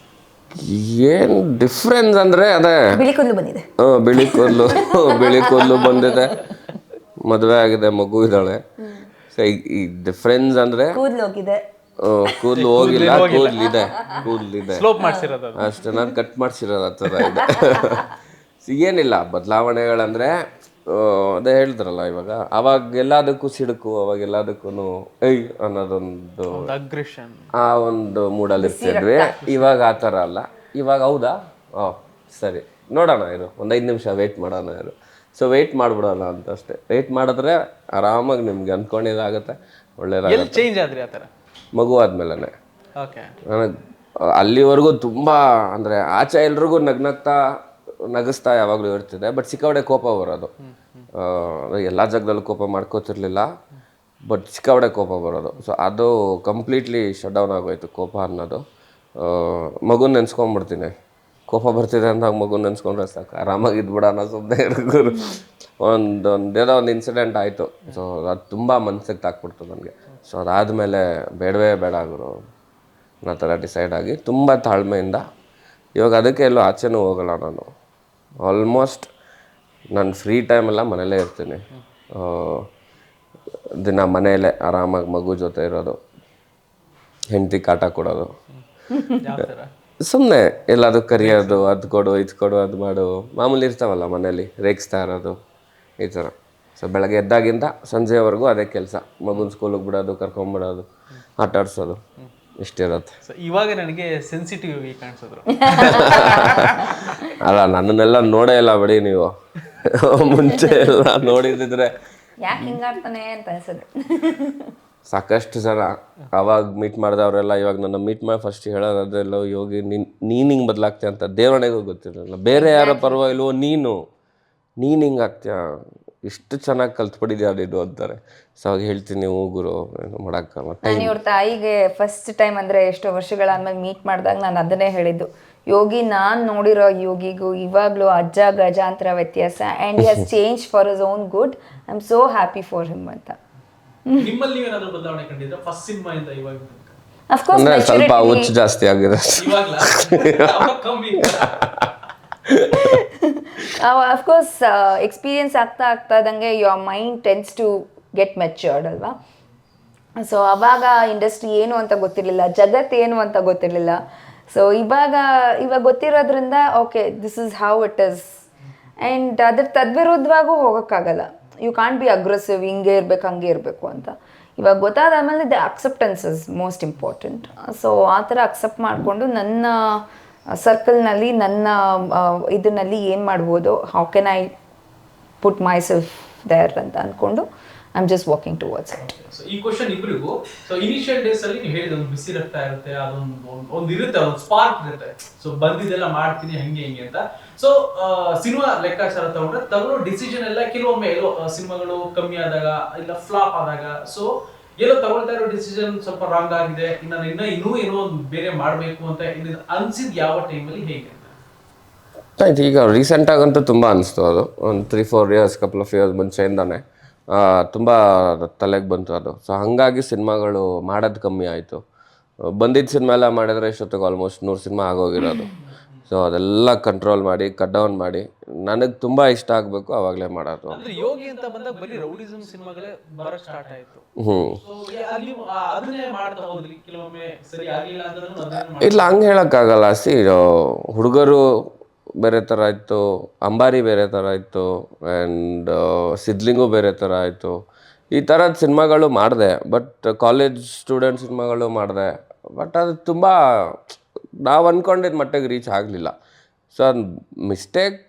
ಏನ್ ಡಿಫ್ರೆನ್ಸ್ ಅಂದ್ರೆ ಅದೇ. ಬಿಳಿ ಕೂದಲು ಬಂದಿದೆ. ಆ, ಬಿಳಿ ಕೊಲ್ಲು. ಬಿಳಿ ಕೂದಲು ಬಂದಿದೆ. ಮದುವೆ ಆಗಿದೆ ಮಗು ಇದ್ದಾಳೆ. ಸೊ ಈ ಡಿಫ್ರೆನ್ಸ್ ಅಂದ್ರೆ ಕೂದಲು ಹೋಗಿದೆ. ಓ ಕೂದ್ಲು ಹೋಗಿಲ್ಲ ಕೂದಲಿದೆ ಕೂದಲಿದೆ. ಸ್ಲೋಪ್ ಮಾಡ್ಸಿರೋದು ಅದು. ಅಷ್ಟೇ ನಾನು ಕಟ್ ಮಾಡ್ಸಿರೋದು ಆ ಥರ ಇದೆ. ಏನಿಲ್ಲ ಬದಲಾವಣೆಗಳಂದ್ರೆ ಅದೇ ಹೇಳಿದ್ರಲ್ಲ ಇವಾಗ. ಅವಾಗ ಎಲ್ಲದಕ್ಕೂ ಸಿಡುಕು ಅವಾಗ ಎಲ್ಲದಕ್ಕೂ ಐ ಅನ್ನೋದೊಂದು ಒಂದು ಅಗ್ರೆಷನ್. ಆ ಒಂದು ಮೂಡಲ್ಲಿ ಇರ್ತಿದ್ವಿ ಇವಾಗ ಆ ಥರ ಅಲ್ಲ. ಇವಾಗ ಹೌದಾ? ಓ ಸರಿ. ನೋಡೋಣ ಇದು ಒಂದು ಐದು ನಿಮಿಷ ವೆಯ್ಟ್ ಮಾಡೋಣ ಇದು ಸೊ ವೆಯ್ಟ್ ಮಾಡ್ಬಿಡೋಣ ಅಂತ ಅಷ್ಟೇ. ವೆಯ್ಟ್ ಮಾಡಿದ್ರೆ ಆರಾಮಾಗಿ ನಿಮ್ಗೆ ಅನ್ಕೊಂಡಿದ್ದಾಗುತ್ತೆ. ಒಳ್ಳೇದಾಗುತ್ತೆ. ಎಲ್ಲಿ ಚೇಂಜ್ ಆದ್ರಿ ಆ ಥರ? ಮಗು ಆದ್ಮೇಲೆ ಓಕೆ ನನಗೆ ಅಲ್ಲಿವರೆಗೂ ತುಂಬ ಅಂದರೆ ಆಚೆ ಎಲ್ರಿಗೂ ನಗ್ನಗ್ತಾ ನಗಿಸ್ತಾ ಯಾವಾಗಲೂ ಇರ್ತಿದೆ ಬಟ್ ಸಿಕ್ಕಾಪಟ್ಟೆ ಕೋಪ ಬರೋದು. ಎಲ್ಲ ಜಾಗದಲ್ಲೂ ಕೋಪ ಮಾಡ್ಕೋತಿರ್ಲಿಲ್ಲ ಬಟ್ ಸಿಕ್ಕಾಪಟ್ಟೆ ಕೋಪ ಬರೋದು. ಸೊ ಅದು ಕಂಪ್ಲೀಟ್ಲಿ ಶಟ್ ಡೌನ್ ಆಗೋಯ್ತು ಕೋಪ ಅನ್ನೋದು. ಮಗು ನೆನ್ಸ್ಕೊಂಡ್ಬಿಡ್ತೀನಿ ಕೋಪ ಬರ್ತಿದೆ ಅಂದಾಗ ಮಗು ನೆನ್ಸ್ಕೊಂಡ್ರೆ ಸಾಕು, ಆರಾಮಾಗಿ ಇದ್ಬಿಡೋಣ ಸುಮ್ಮನೆ ಇರ್ಬೋದು ಒಂದು ಒಂದು ಏನೋ ಒಂದು ಇನ್ಸಿಡೆಂಟ್ ಆಯಿತು. ಸೊ ಅದು ತುಂಬ ಮನ್ಸಿಗೆ ತಾಕ್ಬಿಡ್ತು ನನಗೆ. ಸೊ ಅದಾದಮೇಲೆ ಬೇಡವೇ ಬೇಡ ಗುರು. ಅನ್ನೋ ಥರ ಡಿಸೈಡ್ ಆಗಿ ತುಂಬ ತಾಳ್ಮೆಯಿಂದ, ಇವಾಗ ಅದಕ್ಕೆ ಎಲ್ಲೂ ಆಚೆನೂ ಹೋಗಲ್ಲ ನಾನು. ಆಲ್ಮೋಸ್ಟ್ ನಾನು ಫ್ರೀ ಟೈಮೆಲ್ಲ ಮನೇಲೇ ಇರ್ತೀನಿ. ದಿನ ಮನೆಯಲ್ಲೇ ಆರಾಮಾಗಿ ಮಗು ಜೊತೆ ಇರೋದು ಹೆಂಡತಿ ಕಾಟ ಕೊಡೋದು. ಸುಮ್ಮನೆ ಎಲ್ಲದು ಕರಿಯೋದು ಅದು ಕೊಡು ಇದು ಕೊಡು ಅದು ಮಾಡು. ಮಾಮೂಲಿ ಇರ್ತಾವಲ್ಲ ಮನೇಲಿ ರೇಗಿಸ್ತಾ ಇರೋದು ಈ ಥರ ಸೊ ಬೆಳಗ್ಗೆ ಎದ್ದಾಗಿಂದ ಸಂಜೆವರೆಗೂ ಅದೇ ಕೆಲಸ. ಮಗುನ ಸ್ಕೂಲಿಗೆ ಬಿಡೋದು ಕರ್ಕೊಂಬಿಡೋದು ಆಟ ಆಡ್ಸೋದು ಇಷ್ಟಿರುತ್ತೆ ಸೊ ಇವಾಗ ನನಗೆ ಸೆನ್ಸಿಟಿವ್ ಆಗಿ ಕಾಣಿಸಿದ್ರು. ಅಲ್ಲ ನನ್ನನ್ನೆಲ್ಲ ನೋಡೇ ಇಲ್ಲ ಬಿಡಿ ನೀವು. ಮುಂಚೆ ಎಲ್ಲ ನೋಡಿದ್ರೆ ಯಾಕೆ ಹಿಂಗಾಡ್ತಾನೆ ಅಂತ ಅನ್ಸುತ್ತೆ. ಸಾಕಷ್ಟು ಜನ ಅವಾಗ ಮೀಟ್ ಮಾಡಿದವರೆಲ್ಲ ಇವಾಗ ನನ್ನ ಮೀಟ್ ಮಾಡಿ ಫಸ್ಟ್ ಹೇಳೋದಾದ್ರೆಲ್ಲ ಯೋಗಿ ನೀನ್ ನೀನು ಹಿಂಗೆ ಬದಲಾಗ್ತೀಯ ಅಂತ ದೇವರಣೆಗೂ ಗೊತ್ತಿರಲಿಲ್ಲ. ಬೇರೆ ಯಾರೋ ಪರವಾಗಿಲ್ವೋ ನೀನು. ನೀನು ಹಿಂಗೆ ಇಷ್ಟು ಚೆನ್ನಾಗಿ ಕಲ್ತ್ಬಿಟ್ಟಿದ್ಯಾ ನೀನು ಅಂತಾರೆ. ಸೊ ಅವಾಗ ಹೇಳ್ತೀನಿ ಹೋಗುರು ಏನು ಮಾಡೋಕ್ಕಲ್ಲ ನಾನು ಇವ್ರ ತಾಯಿಗೆ ಫಸ್ಟ್ ಟೈಮ್ ಅಂದ್ರೆ ಎಷ್ಟೋ ವರ್ಷಗಳಾದ್ಮೇಲೆ ಮೀಟ್ ಮಾಡಿದಾಗ ನಾನು ಅದನ್ನೇ ಹೇಳಿದ್ದು. ಯೋಗಿ ನಾನ್ ನೋಡಿರೋ ಯೋಗಿಗೂ ಇವಾಗ್ಲೂ ಅಜ್ಜ ಗಜಾಂತರ ವ್ಯತ್ಯಾಸ. And has change for his own good I am so happy for him ಅಂತ. ನಿಮ್ಮಲ್ಲಿ ನೀವೇನಾದ್ರೂ ಬದಲಾವಣೆ ಕಂಡಿದ್ರೆ? ಫಸ್ಟ್ ಸಿನಿಮಾ ಇಂದ ಇವಾಗ ತನಕ? ಅಫ್ಕೋರ್ಸ್ ಅಂದರೆ ಸ್ವಲ್ಪ ಹುಚ್ಚು ಜಾಸ್ತಿ ಆಗಿದೆ. ಅಫ್ಕೋರ್ಸ್ ಎಕ್ಸ್ಪೀರಿಯನ್ಸ್ ಆಗ್ತಾ ಆಗ್ತಾ ಇದ್ದಂಗೆ your mind tends to get matured ಅಲ್ವಾ? ಸೊ ಅವಾಗ ಇಂಡಸ್ಟ್ರಿ ಏನು ಅಂತ ಗೊತ್ತಿರಲಿಲ್ಲ ಜಗತ್ತು ಏನು ಅಂತ ಗೊತ್ತಿರಲಿಲ್ಲ. ಸೊ ಇವಾಗ ಇವಾಗ ಗೊತ್ತಿರೋದ್ರಿಂದ okay this is how it is and ಅದ್ರ ತದ್ವಿರುದ್ಧವಾಗೂ ಹೋಗೋಕ್ಕಾಗಲ್ಲ. ಯು ಕಾಂಟ್ ಬಿ ಅಗ್ರೆಸಿವ್ ಹಿಂಗೆ ಇರಬೇಕು, ಹಂಗೆ ಇರಬೇಕು ಅಂತ. ಇವಾಗ ಗೊತ್ತಾದ ಆಮೇಲೆ the acceptance is most important so ಆ ಥರ ಅಕ್ಸೆಪ್ಟ್ ಮಾಡಿಕೊಂಡು ನನ್ನ ಸರ್ಕಲ್ನಲ್ಲಿ ನನ್ನ ಇದರಲ್ಲಿ ಏನು ಮಾಡ್ಬೋದು? How can I put myself there ಅಂತ ಅಂದ್ಕೊಂಡು I am just walking towards it ಈ ಕ್ವಶನ್ ಇಬ್ಬರಿಗೂ ಸೊ ಇನಿಷಿಯಲ್ ಡೇಸ್ ಅಲ್ಲಿ ನೀವು ಹೇಳಿದ ಒಂದು ಬಿಸಿ ರಕ್ತ ಇರುತ್ತೆ, ಅದೊಂದು ಒಂದ್- ಇರುತ್ತೆ, ಒಂದು ಸ್ಪಾರ್ಕ್ ಇರುತ್ತೆ. ಸೊ ಬಂದಿದ್ದೆಲ್ಲ ಮಾಡ್ತೀನಿ, ಹಂಗೆ, ಹಿಂಗೆ ಅಂತ. ಸೊ ಸಿನಿಮಾ ಲೆಕ್ಕಾಚಾರ ತಗೊಂಡ್ರೆ, ತಗೊಳ್ಳೋ ಡಿಸಿಷನ್ ಎಲ್ಲ ಕೆಲವೊಮ್ಮೆ ಸಿನಿಮಾಗಳು ಕಮ್ಮಿ ಆದಾಗ, ಇಲ್ಲ ಫ್ಲಾಪ್ ಆದಾಗ ಸೊ ಎಲ್ಲೋ ತಗೊಳ್ತಾ ಇರೋ ಡಿಸಿಷನ್ ಸ್ವಲ್ಪ ರಾಂಗ್ ಆಗಿದೆ, ಇನ್ನ ಇನ್ನ ಇನ್ನೂ ಏನೋ ಒಂದು ಬೇರೆ ಮಾಡಬೇಕು ಅಂತ ಅನ್ಸಿದ್ ಯಾವ ಟೈಮಲ್ಲಿ ಹೇಗೆ? ಆಯ್ತು, ಈಗ ರೀಸೆಂಟಾಗಂತೂ ತುಂಬ ಅನಿಸ್ತು ಅದು. ಒಂದು three four years couple of years ಮುಂಚೆಯಿಂದಾನೆ ತುಂಬ ತಲೆಗೆ ಬಂತು ಅದು. ಸೊ ಹಾಗಾಗಿ ಸಿನಿಮಾಗಳು ಮಾಡೋದು ಕಮ್ಮಿ ಆಯಿತು. ಬಂದಿದ್ದ ಸಿನಿಮಾ ಎಲ್ಲ ಮಾಡಿದ್ರೆ ಇಷ್ಟೊತ್ತಿಗೆ ಆಲ್ಮೋಸ್ಟ್ ನೂರು ಸಿನಿಮಾ ಆಗೋಗಿರೋದು. ಸೊ ಅದೆಲ್ಲ ಕಂಟ್ರೋಲ್ ಮಾಡಿ ಕಟ್ ಡೌನ್ ಮಾಡಿ ನನಗೆ ತುಂಬ ಇಷ್ಟ ಆಗಬೇಕು ಅವಾಗಲೇ ಮಾಡೋದು. ಅಂದ್ರೆ ಯೋಗಿ ಅಂತ ಬಂದಾಗ ಬರೀ ರೌಡಿಸಮ್ ಸಿನಿಮಾಗಳೇ ಬರ ಸ್ಟಾರ್ಟ್ ಆಯ್ತು. ಹ್ಞೂ ಇಲ್ಲ ಹಂಗೆ ಹೇಳೋಕ್ಕಾಗಲ್ಲ. ಸಿ ಹುಡುಗರು ಬೇರೆ ಥರ ಇತ್ತು ಅಂಬಾರಿ ಬೇರೆ ಥರ ಇತ್ತು ಆ್ಯಂಡ್ ಸಿದ್ಲಿಂಗು ಬೇರೆ ಥರ ಆಯಿತು. ಈ ಥರದ ಸಿನಿಮಾಗಳು ಮಾಡಿದೆ ಬಟ್ ಕಾಲೇಜ್ ಸ್ಟೂಡೆಂಟ್ ಸಿನಿಮಾಗಳು ಮಾಡಿದೆ ಬಟ್ ಅದು ತುಂಬ ನಾವು ಅಂದ್ಕೊಂಡಿದ್ದ ಮಟ್ಟಿಗೆ ರೀಚ್ ಆಗಲಿಲ್ಲ. ಸೊ ಅದು ಮಿಸ್ಟೇಕ್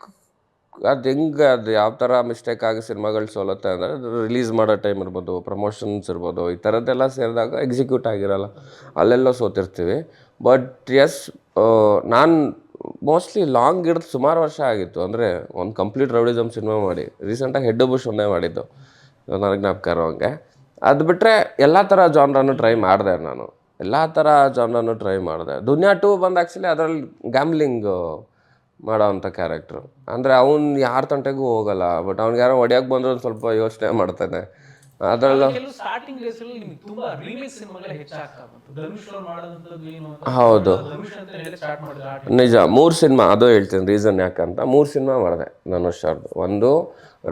ಅದು ಹೆಂಗೆ, ಅದು ಯಾವ ಥರ ಮಿಸ್ಟೇಕ್ ಆಗಿ ಸಿನಿಮಾಗಳು ಸೋಲುತ್ತೆ ಅಂದರೆ ರಿಲೀಸ್ ಮಾಡೋ ಟೈಮ್ ಇರ್ಬೋದು ಪ್ರಮೋಷನ್ಸ್ ಇರ್ಬೋದು, ಈ ಥರದ್ದೆಲ್ಲ ಸೇರಿದಾಗ ಎಕ್ಸಿಕ್ಯೂಟ್ ಆಗಿರಲ್ಲ. ಅಲ್ಲೆಲ್ಲ ಸೋತಿರ್ತೀವಿ. ಬಟ್ ಎಸ್ ನಾನು ಮೋಸ್ಟ್ಲಿ ಲಾಂಗ್ ಹಿಡಿದು ಸುಮಾರು ವರ್ಷ ಆಗಿತ್ತು. ಅಂದರೆ ಒಂದು ಕಂಪ್ಲೀಟ್ ರೌಡಿಸಮ್ ಸಿನಿಮಾ ಮಾಡಿ ರೀಸೆಂಟಾಗಿ ಹೆಡ್ ಬುಷ್ ಒಂದೇ ಮಾಡಿದ್ದು. ನನಗೆ ಜ್ಞಾಪಕ ಇರೋ ಹಂಗೆ ಅದು ಬಿಟ್ಟರೆ ಎಲ್ಲ ಥರ ಜಾನ್ರನ್ನು ಟ್ರೈ ಮಾಡಿದೆ ನಾನು. ಎಲ್ಲ ಥರ ಜಾನ್ರನ್ನು ಟ್ರೈ ಮಾಡಿದೆ. ದುನಿಯಾ ಟೂ ಬಂದು ಆ್ಯಕ್ಚುಲಿ ಅದರಲ್ಲಿ ಗ್ಯಾಮ್ಲಿಂಗು ಮಾಡೋ ಅಂಥ ಕ್ಯಾರೆಕ್ಟ್ರು ಅಂದರೆ ಅವ್ನು ಯಾರ ತಂಟೆಗೂ ಹೋಗಲ್ಲ ಬಟ್ ಅವ್ನಿಗೆ ಯಾರೋ ಹೊಡ್ಯಕ್ಕೆ ಬಂದ್ರೆ ಒಂದು ಸ್ವಲ್ಪ ಯೋಚನೆ ಮಾಡ್ತಾನೆ. ಅದರಲ್ಲೂ ಸ್ಟಾರ್ಟಿಂಗ್ ಡೇಸ್ ಅಲ್ಲಿ ನಿಮ್ಗೆ ತುಂಬಾ ರೀಮೇಕ್ ಸಿನಿಮಾಗಳೇ ಹೆಚ್ಚಾಗ್ತಾ ಬಂತು ಧನುಷ್ ಅವ್ರು ಮಾಡೋದಂಥದ್ದು ಏನು ಅಂತ ಹೌದು. ಧನುಷ್ ಅಂತ ಹೇಳಿ ಸ್ಟಾರ್ಟ್ ಮಾಡಿದ್ರು ಆ ನಿಜ ಮೂರು ಸಿನಿಮಾ ಅದು ಹೇಳ್ತೀನಿ ರೀಸನ್ ಯಾಕಂತ. ಮೂರು ಸಿನಿಮಾ ಮಾಡಿದೆ ಧನುಷ್ ಅವ್ರದ್ದು ಒಂದು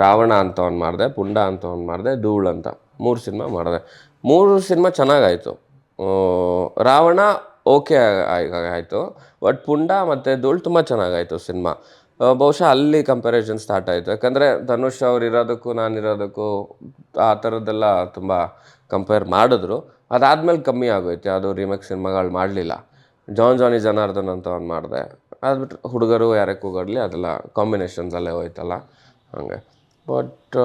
ರಾವಣ ಅಂತ ಒಂದು ಮಾಡಿದೆ ಪುಂಡ ಅಂತ ಒಂದು ಮಾಡಿದೆ ಧೂಳ್ ಅಂತ. ಮೂರು ಸಿನಿಮಾ ಮಾಡಿದೆ. ಮೂರು ಸಿನಿಮಾ ಚೆನ್ನಾಗಾಯಿತು. ರಾವಣ ಓಕೆ ಆಯಿತು. ಬಟ್ ಪುಂಡ ಮತ್ತು ಧೂಳ್ ತುಂಬ ಚೆನ್ನಾಗಾಯಿತು ಸಿನಿಮಾ. ಬಹುಶಃ ಅಲ್ಲಿ ಕಂಪ್ಯಾರಿಸನ್ ಸ್ಟಾರ್ಟ್ ಆಯಿತು. ಯಾಕಂದರೆ ಧನುಷ್ ಅವ್ರು ಇರೋದಕ್ಕೂ ನಾನು ಇರೋದಕ್ಕೂ ಆ ಥರದ್ದೆಲ್ಲ ತುಂಬ ಕಂಪೇರ್ ಮಾಡಿದ್ರು. ಅದಾದಮೇಲೆ ಕಮ್ಮಿ ಆಗೋಯ್ತು. ಅದು ರೀಮೇಕ್ ಸಿನಿಮಾಗಳು ಮಾಡಲಿಲ್ಲ. ಜಾನ್ ಜಾನಿ ಜನಾರ್ದನ್ ಅಂತ ಒಂದು ಮಾಡಿದೆ. ಅದು ಬಿಟ್ಟರೆ ಹುಡುಗರು ಯಾರೇ ಕೂಗಾಡಲಿ ಅದೆಲ್ಲ ಕಾಂಬಿನೇಷನ್ಸಲ್ಲೇ ಹೋಯ್ತಲ್ಲ. ಹಾಗೆ. ಬಟ್